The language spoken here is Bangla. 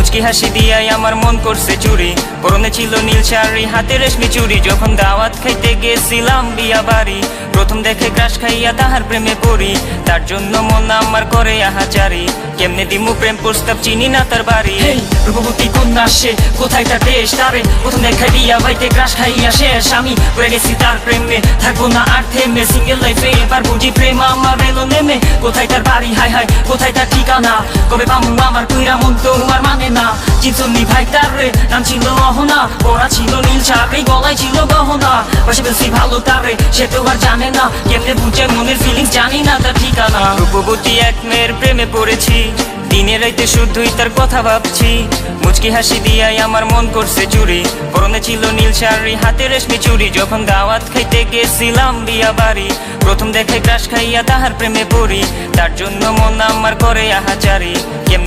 মুচকি হাসি দিয়াই আমার মন করছে চুরি। পরনে ছিল নীল শাড়ি, হাতে রেশমি চুরি। যখন দাওয়াত খাইতে গেছিলাম বিয়া বাড়ি, প্রথম দেখে ক্রাশ খাইয়া তাহার প্রেমে পড়ি। তার জন্য মন আমার করে আহাচারি। কেমনে দিমু প্রেম প্রস্তাব, চিনি না তার বাড়ি। রূপবতী কন্যা, সে কোথায় তার দেশ? তারে প্রথম দেখা দিয়া বাইতে ক্রাশ খাইয়া শেষ। আমি পড়ে গেছি তার প্রেমে, থাকব না আর থেমে। সিঙ্গেল লাইফে এবার বুঝি প্রেম আমার এলো নেমে কোথায় তার বাড়ি? হাই হাই কোথায় তার ঠিকানা? কবে পামু আমার কুইরা মন? তো আর মানে না। চিনসুন্নি ভাই তার রে নাম ছিল অহনা, পড়া ছিল নীল চাকরি গলায় ছিল গহনা। বসে বেশি ভালো তারে, সে তো আর জানে না। কেমনে বুঝে মনের ফিলিংস জানি না তার ঠিকানা। রূপবতী এক মেয়ের প্রেমে পড়েছি। দিনে রাইতে শুধুই তার কথা ভাবছি। মুচকি হাসি দিয়াই আমার মন করছে চুরি। পরনে ছিল নীল শাড়ি, হাতে রেশমি চুরি। যখন দাওয়াত খাইতে গেছিলাম বিয়া বাড়ি, প্রথম দেখে ক্রাশ খাইয়া তাহার প্রেমে পড়ি। তার জন্য মন আমার করে আহাচারি।